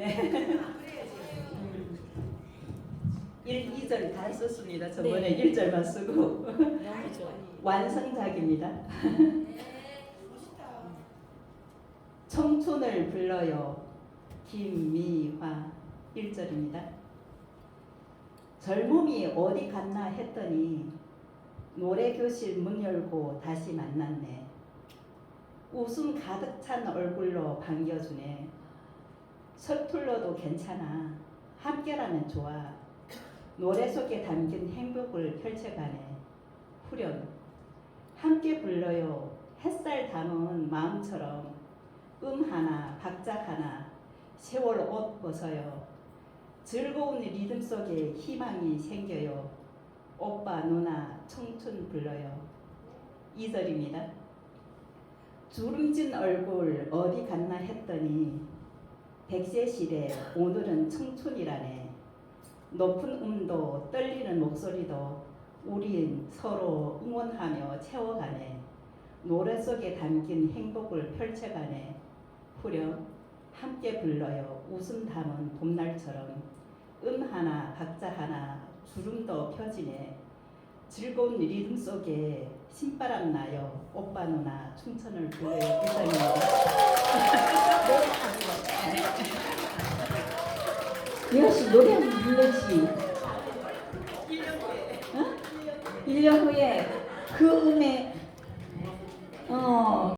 네. 1, 2절 다 썼습니다. 저번에 네. 1절만 쓰고 좋아요. 완성작입니다. 청춘을 불러요. 김미화 1절입니다. 젊음이 어디 갔나 했더니 노래 교실 문 열고 다시 만났네. 웃음 가득 찬 얼굴로 반겨주네. 서툴러도 괜찮아. 함께라면 좋아. 노래 속에 담긴 행복을 펼쳐가네. 후렴. 함께 불러요. 햇살 담은 마음처럼 음 하나, 박자 하나, 세월 옷 벗어요. 즐거운 리듬 속에 희망이 생겨요. 오빠, 누나, 청춘 불러요. 2절입니다. 주름진 얼굴 어디 갔나 했더니 백세 시대 오늘은 청춘이라네. 높은 음도 떨리는 목소리도 우린 서로 응원하며 채워가네. 노래 속에 담긴 행복을 펼쳐가네. 후렴 함께 불러요. 웃음 담은 봄날처럼 음 하나 박자 하나 주름도 펴지네. 즐거운 리듬 속에 신바람 나요. 오빠 누나 춘천을 불러요. 이상입니다. 미아 씨 노래 한 번 불러주시. 1년 후에 그 음에 어